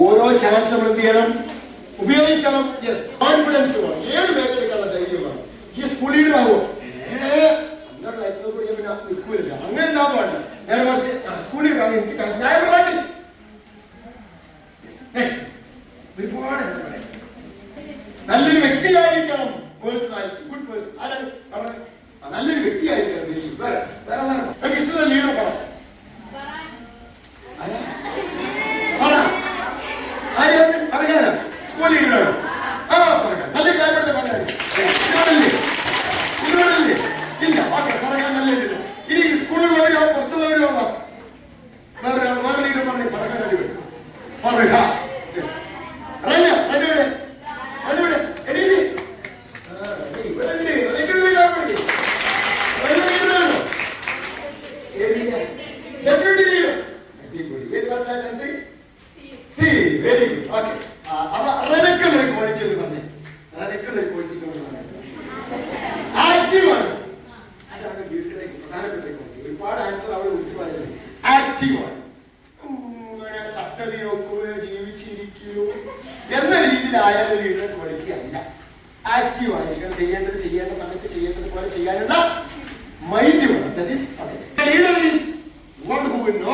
ഓരോ ചാൻസ് നമ്മൾ എന്ത് ചെയ്യണം? ഉപയോഗിക്കണം. യെസ് കോൺഫിഡൻസ് വേണം. ഏത് മേഖലയ്ക്കുള്ള ധൈര്യമാണ് ഈ ലീഡർ ആവോ? ലൈഫ് കൂടി പിന്നെ നിൽക്കൂല. അങ്ങനെ ഉണ്ടാവും നേരെ മറിച്ച് ആവും എനിക്ക് ചാൻസ് നെക്സ്റ്റ് ഒരുപാട് എന്താ പറയാ? നല്ലൊരു വ്യക്തിയായിരിക്കണം. പേഴ്സണാലിറ്റി ഗുഡ് പേഴ്സൺ ആരാണ്? പറഞ്ഞത്? ആ, നല്ലൊരു വ്യക്തിയായിരിക്കണം വെരി ഗുഡ്. വേറെ വേറെ വേറെ എനിക്ക് ഇഷ്ടമുള്ള ലീഡർ പറ ആരാ? പറ ആരെയാണ് പറയാനാ ലീഡറാണോ ആ പറയാം നല്ല പറയാൻ ഇതോടല്ലേ ഇതോടല്ലേ ഇല്ല ഓക്കെ പറയാൻ നല്ല ഇനി സ്കൂളിലുള്ളവരോ പുറത്തുള്ളവരോ. വേറെ വേറെ ലീഡർ പറഞ്ഞു പറയാൻ അടിപൊളി ലീഡർ അടിപൊളി. ഏത് ക്ലാസ്സിലാണ് സി. Very good. റനക്കുള്ള ഒരു ക്വാളിറ്റി ഒന്ന് പറഞ്ഞേ റനക്കുള്ള ഒരു ക്വാളിറ്റി ഒന്ന് പറഞ്ഞേ ആക്റ്റീവ് അതാണ് വീട്ടിലേക്ക് പ്രധാനപ്പെട്ട ഒരുപാട് ആൻസർ അവിടെ വിളിച്ചു പറയുന്നത്. ആക്റ്റീവ് ആണ്. ഇങ്ങനെ ചക്കതി നോക്കുകയോ ജീവിച്ചിരിക്കുകയോ എന്ന രീതിയിലായത് ക്വാളിറ്റി അല്ല. ആക്റ്റീവ് ആയിരിക്കണം. ചെയ്യേണ്ടത് ചെയ്യേണ്ട സമയത്ത് ചെയ്യേണ്ടത് പോലെ ചെയ്യാനുള്ള മൈൻഡ് വേണം. That is okay leader is one who knows the way